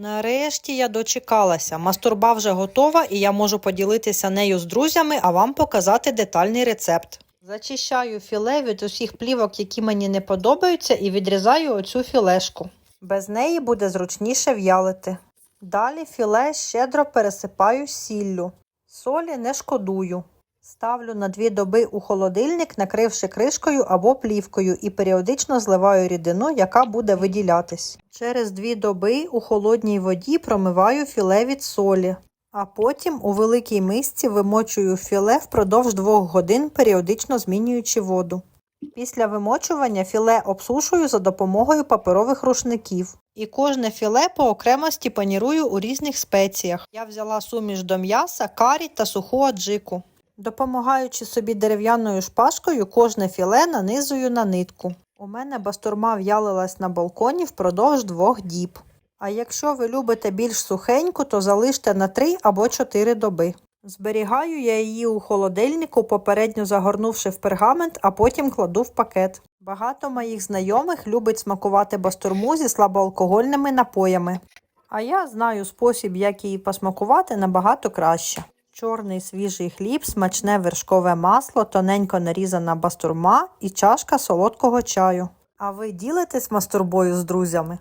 Нарешті я дочекалася. Мастурба вже готова, і я можу поділитися нею з друзями, а вам показати детальний рецепт. Зачищаю філе від усіх плівок, які мені не подобаються, і відрізаю оцю філешку. Без неї буде зручніше в'ялити. Далі філе щедро пересипаю сіллю. Солі не шкодую. Ставлю на дві доби у холодильник, накривши кришкою або плівкою, і періодично зливаю рідину, яка буде виділятись. Через дві доби у холодній воді промиваю філе від солі, а потім у великій мисці вимочую філе впродовж двох годин, періодично змінюючи воду. Після вимочування філе обсушую за допомогою паперових рушників. І кожне філе по окремості панірую у різних спеціях. Я взяла суміш до м'яса, карі та суху аджику. Допомагаючи собі дерев'яною шпажкою, кожне філе нанизую на нитку. У мене бастурма в'ялилась на балконі впродовж двох діб. А якщо ви любите більш сухеньку, то залиште на 3 або 4 доби. Зберігаю я її у холодильнику, попередньо загорнувши в пергамент, а потім кладу в пакет. Багато моїх знайомих любить смакувати бастурму зі слабоалкогольними напоями. А я знаю спосіб, як її посмакувати набагато краще. Чорний свіжий хліб, смачне вершкове масло, тоненько нарізана бастурма і чашка солодкого чаю. А ви ділитесь мастурбою з друзями?